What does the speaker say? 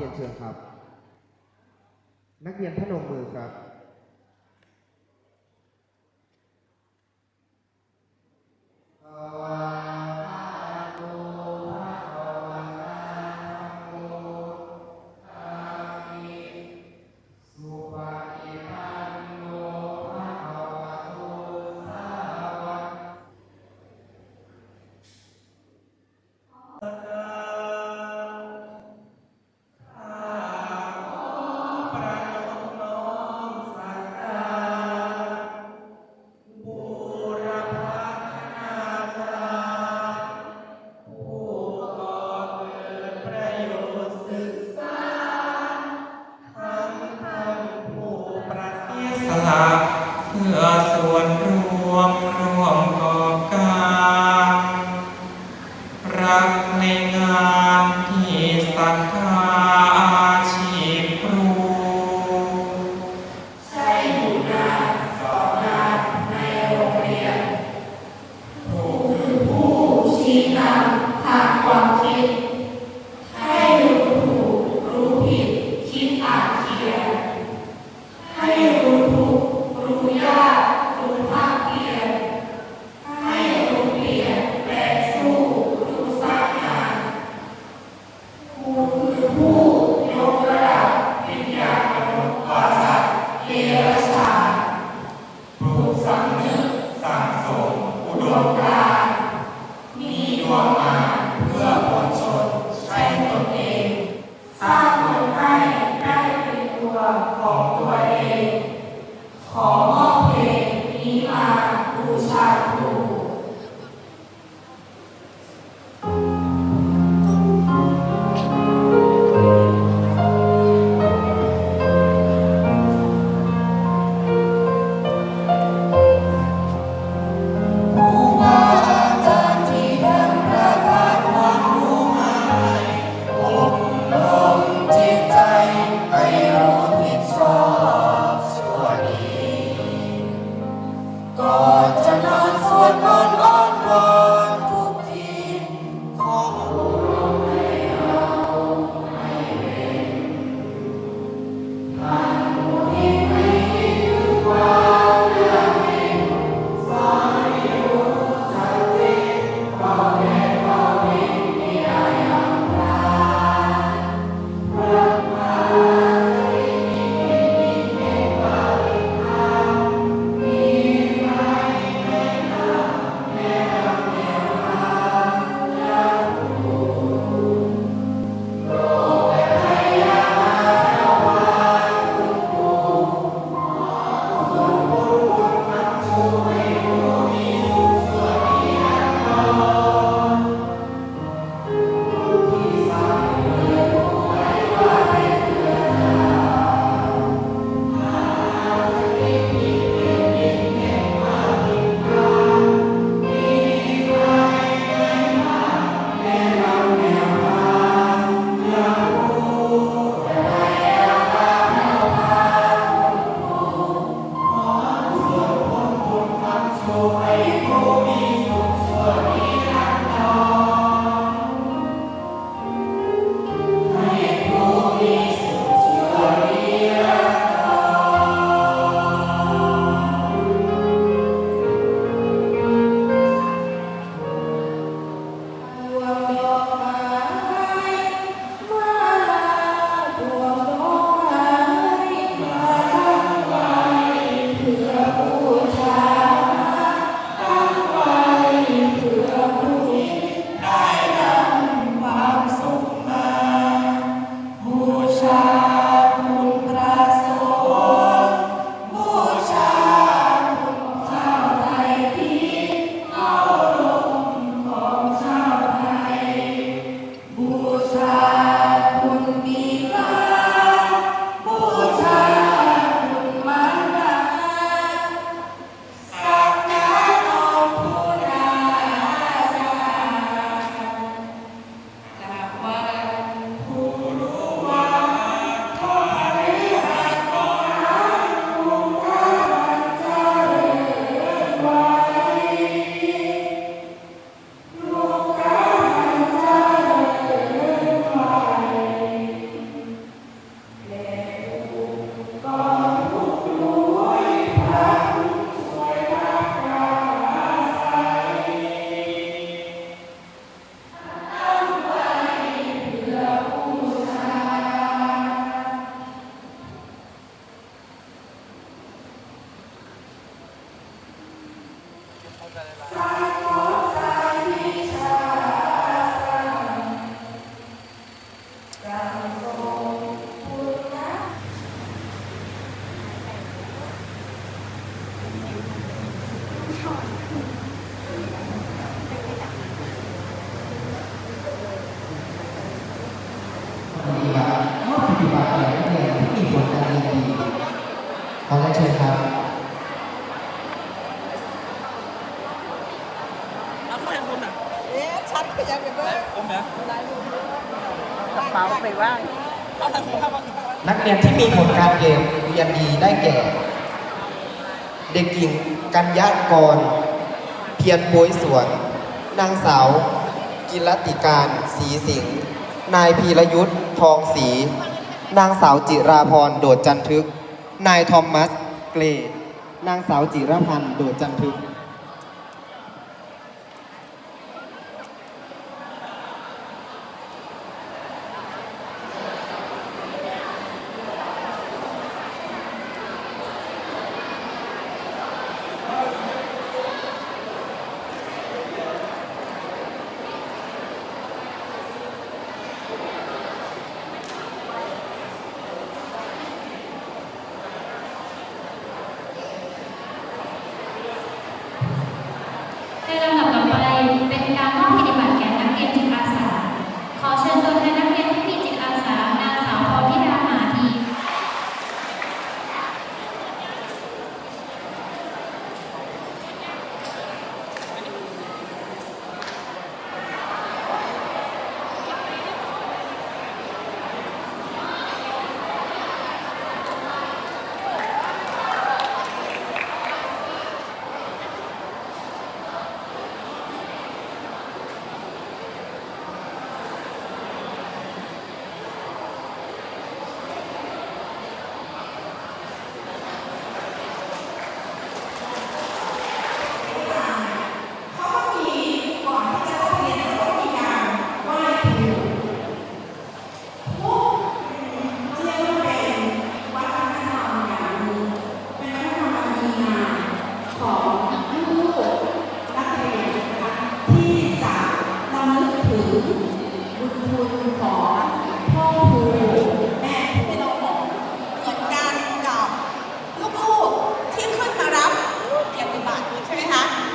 เรียนเชิญครับ นักเรียนพนมมือครับข รศาผูกสังนึสั่งสมอุดมการมีดวงมาเพื่อมลชนใช้ตนเองสร้างคนให้ได้เป็นตัวของตัวเอง ขอ ก่อนจะนอนสวดมนต์ Oh, ชิญครับเอาเข้าอย่างคุณอะเอ๊ะชัดไปยังไปเบิ้งผมนะกระเป๋าไปว่างเอาแต่คุณเข้ามาถึงนักเรียนที่มีผลการเรียนเรียนดีได้แก่ เด็กหญิงกัญญากร เพียรโปยสวน นางสาว กิรติการศรีสิงห์นายพีรยุทธ์ทองศรีนางสาวจิราพรโดดจันทึก นายทอมมัส เกรดนางสาวจิรพันธ์โดดจันทึก คะที่จะรำลึกถึงบุญคุณของ